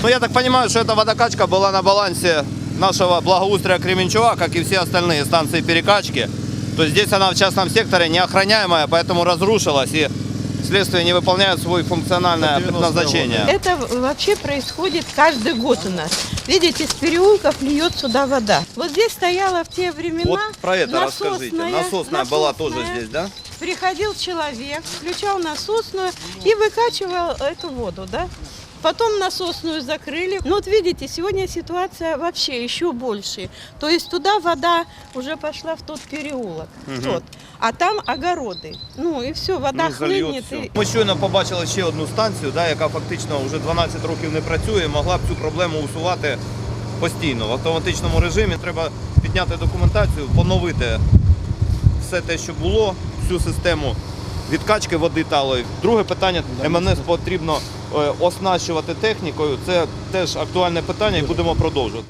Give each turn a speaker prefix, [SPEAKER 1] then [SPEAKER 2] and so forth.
[SPEAKER 1] Ну, я так понимаю, что эта водокачка была на балансе нашего благоустрия Кременчуга, как и все остальные станции перекачки. То есть здесь она в частном секторе неохраняемая, поэтому разрушилась и следствие не выполняет свое функциональное предназначение.
[SPEAKER 2] Это вообще происходит каждый год у нас. Видите, с переулков льет сюда вода. Вот здесь стояла в те времена
[SPEAKER 1] Вот про это расскажите. Насосная была тоже
[SPEAKER 2] насосная.
[SPEAKER 1] здесь, да?
[SPEAKER 2] Приходил человек, включал насосную и выкачивал эту воду, да? Потом насосную закрыли. Ну вот видите, сегодня ситуация вообще еще больше. То есть туда вода уже пошла в тот переулок, в тот. А там огороды. Ну и все, вода
[SPEAKER 1] Ну, зальє
[SPEAKER 2] хлынет.
[SPEAKER 1] все.
[SPEAKER 2] и-
[SPEAKER 1] Ми щойно побачили ще одну станцію, да, яка фактично вже 12 років не працює, і могла б цю проблему усувати постійно. В автоматичному режимі треба підняти документацію, поновити все те, що було, всю систему відкачки води талої. Друге питання МНС потрібно е, оснащувати технікою. Це теж актуальне питання і будемо продовжувати.